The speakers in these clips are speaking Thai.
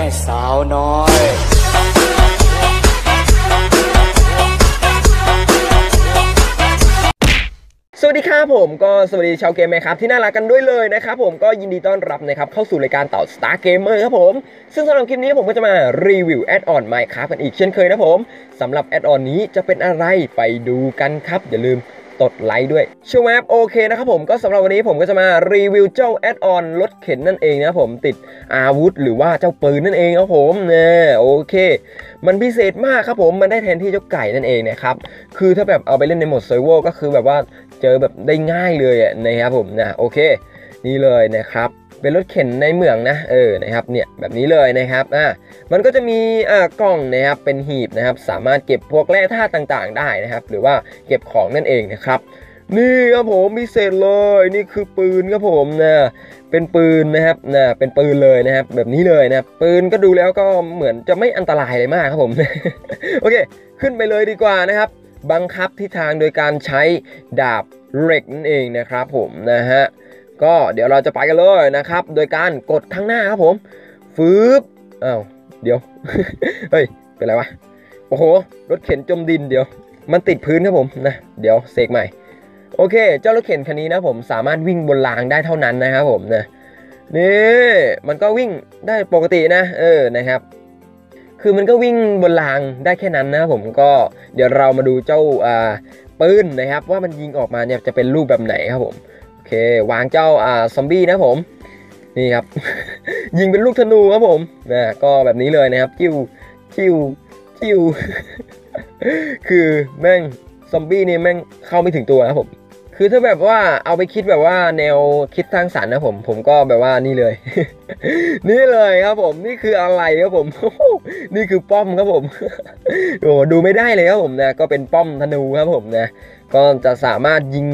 แม่สาวน้อยสวัสดีครับผมก็สวัสดีชาวเกมไหมครับที่น่ารักกันด้วยเลยนะครับผมก็ยินดีต้อนรับนะครับเข้าสู่รายการต่อ Star Gamer ครับผม ซึ่งสำหรับคลิปนี้ผมก็จะมารีวิวแอดออน Minecraft กันอีกเช่นเคยนะผมสำหรับแอดออนนี้จะเป็นอะไรไปดูกันครับ อย่าลืม ตดไลค์ด้วยช่วแอปโอเคนะครับผมก็สำหรับวันนี้ผมก็จะมารีวิวเจ้าแอดออนรถเข็นนั่นเองนะผมติดอาวุธหรือว่าเจ้าปืนนั่นเองครับผมเนี่ยโอเค มันพิเศษมากครับผมมันได้แทนที่เจ้าไก่นั่นเองนะครับคือถ้าแบบเอาไปเล่นในโหมดเซอร์เวก็คือแบบว่าเจอแบบได้ง่ายเลยนะครับผมนะโอเค นี่เลยนะครับ เป็นรถเข็นในเมืองนะเออนะครับเนี่ยแบบนี้เลยนะครับอ่ามันก็จะมีอ่ากล่องนะครับเป็นหีบนะครับ สามารถเก็บพวกแร่ธาตุต่างๆ ได้นะครับ หรือว่าเก็บของนั่นเองนะครับนี่ครับผมพิเศษเลยนี่คือปืนครับผมนะเป็นปืนนะครับนะเป็นปืนเลยนะครับ แบบนี้เลยนะปืนก็ดูแล้วก็เหมือนจะไม่อันตรายเลยมากครับผมโอเค ขึ้นไปเลยดีกว่านะครับ บังคับทิศทางโดยการใช้ดาบเหล็กนั่นเองนะครับผมนะฮะ ก็เดี๋ยวเราจะไปกันเลยนะครับ โดยการกดข้างหน้าครับผมฟืบอ้าวเดี๋ยว เฮ้ย เป็นไรวะ โอ้โห รถเข็นจมดินเดี๋ยว มันติดพื้นครับผมนะ เดี๋ยวเสกใหม่ โอเค เจ้ารถเข็นคันนี้นะผมสามารถวิ่งบนรางได้เท่านั้นนะครับผมนะ นี่ มันก็วิ่งได้ปกตินะ เออ นะครับ คือมันก็วิ่งบนรางได้แค่นั้นนะครับผมก็เดี๋ยวเรามาดูเจ้าอ่าปืนนะครับ ว่ามันยิงออกมาเนี่ยจะเป็นรูปแบบไหนครับผม เค วางเจ้าอ่าซอมบี้นะผม นี่ครับ ยิงเป็นลูกธนูครับผมนะก็แบบนี้เลยนะครับจิ้วจิ้วจิ้วคือแม่งซอมบี้นี่แม่งเข้าไม่ถึงตัวนะครับผมคือถ้าแบบว่าเอาไปคิดแบบว่าแนวคิดสร้างสรรค์นะผม ผมก็แบบว่านี่เลย นี่เลยครับผมนี่คืออะไรครับผม นี่คือป้อมครับผมโอ้ดูไม่ได้เลยครับผมนะก็เป็นป้อมธนูครับผมนะก็จะสามารถยิง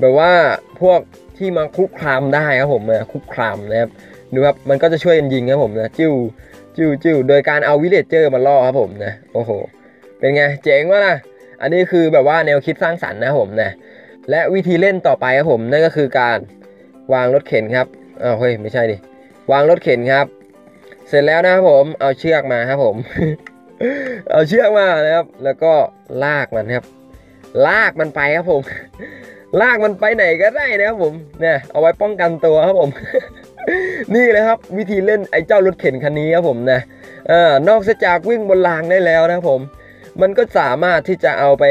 แบบว่าพวกที่มาคุกคามได้ครับผมนะคุกคามนะครับดูครับมันก็จะช่วยกันยิงครับผมนะจิ้วจิ้วจิ้วโดยการเอาวิเลจเจอร์มาล่อครับผมนะโอ้โหเป็นไงเจ๋งวะนะอันนี้คือแบบว่าแนวคิดสร้างสรรค์นะครับผมนะและวิธีเล่นต่อไปครับผมนั่นก็คือการวางรถเข็นครับอ้าวเฮ้ยไม่ใช่ดิวางรถเข็นครับ เสร็จแล้วนะครับผมเอาเชือกมาครับผม เอาเชือกมานะครับ แล้วก็ลากมันครับ ลากมันไปครับผม ลากมันไปไหนก็ได้นะครับผมเนี่ยเอาไว้ป้องกันตัวครับผม นี่เลยครับ วิธีเล่นไอ้เจ้ารถเข็นคันนี้ครับผมนะอนอกจากวิ่งบนรางได้แล้วนะครับผม มันก็สามารถที่จะเอาไป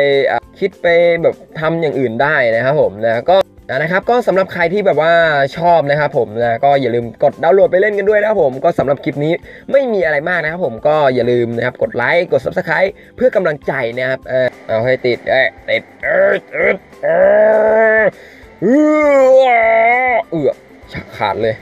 คิดไปแบบทำอย่างอื่นได้นะครับผมนะก็นะครับก็สำหรับใครที่แบบว่าชอบนะครับผมนะก็อย่าลืมกดดาวน์โหลดไปเล่นกันด้วยนะครับผมก็สำหรับคลิปนี้ไม่มีอะไรมากนะครับผมก็อย่าลืมนะครับกดไลค์กด subscribe เพื่อกำลังใจนะครับเออเอาให้ติดเอ้ติดเออ เออเออขาดเลย